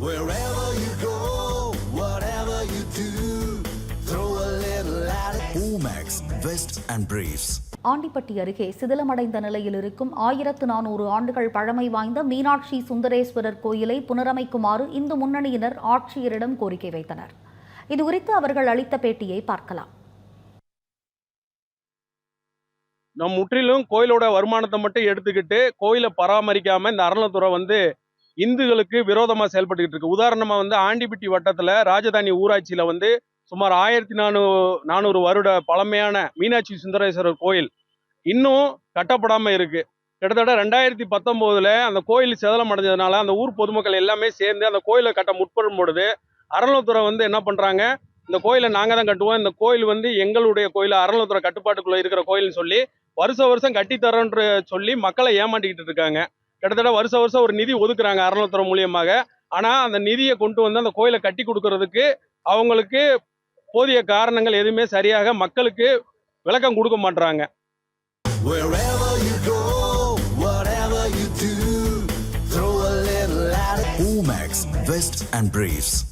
Wherever you go, whatever you do, throw a little at it. Omax, Vest and Briefs. Andipatti அருகே சிதிலமடைந்த நிலையில் இருக்கும் ஆயிரத்து நானூறு ஆண்டுகள் பழமை வாய்ந்த மீனாட்சி சுந்தரேஸ்வரர் கோயிலை புனரமைக்குமாறு இந்து முன்னணியினர் ஆட்சியரிடம் கோரிக்கை வைத்தனர் இதுகுறித்து அவர்கள் அளித்த பேட்டியை பார்க்கலாம் நம் முற்றிலும் கோயிலோட வருமானத்தை மட்டும் எடுத்துக்கிட்டு கோயிலை பராமரிக்காம இந்த அறநிலைத்துறை வந்து இந்துக்களுக்கு விரோதமாக செயல்பட்டுக்கிட்டு இருக்கு. உதாரணமாக வந்து ஆண்டிபிட்டி வட்டத்தில் ராஜதானி ஊராட்சியில் வந்து சுமார் ஆயிரத்தி நானூறு நானூறு வருட பழமையான மீனாட்சி சுந்தரேஸ்வரர் கோயில் இன்னும் கட்டப்படாமல் இருக்குது கிட்டத்தட்ட ரெண்டாயிரத்தி பத்தொம்போதில் அந்த கோயில் சேதலம் அடைஞ்சதுனால அந்த ஊர் பொதுமக்கள் எல்லாமே சேர்ந்து அந்த கோயிலை கட்ட முற்படும் பொழுது அறநிலத்துறை வந்து என்ன பண்ணுறாங்க இந்த கோயிலை நாங்கள் தான் கட்டுவோம் இந்த கோயில் வந்து எங்களுடைய கோயில் அறநிலத்துறை கட்டுப்பாட்டுக்குள்ளே இருக்கிற கோயில்னு சொல்லி வருஷம் வருஷம் கட்டித்தரோன்ற சொல்லி மக்களை ஏமாட்டிக்கிட்டு இருக்காங்க. கிட்டத்தட்ட வருஷ வருஷம் ஒரு நிதி ஒதுக்குறாங்க அறநிலைத்துறை மூலியமாக ஆனா அந்த நிதியை கொண்டு வந்து அந்த கோயிலை கட்டி கொடுக்கறதுக்கு அவங்களுக்கு போதிய காரணங்கள் எதுவுமே சரியாக மக்களுக்கு விளக்கம் கொடுக்க it. Omax, Vest and Briefs.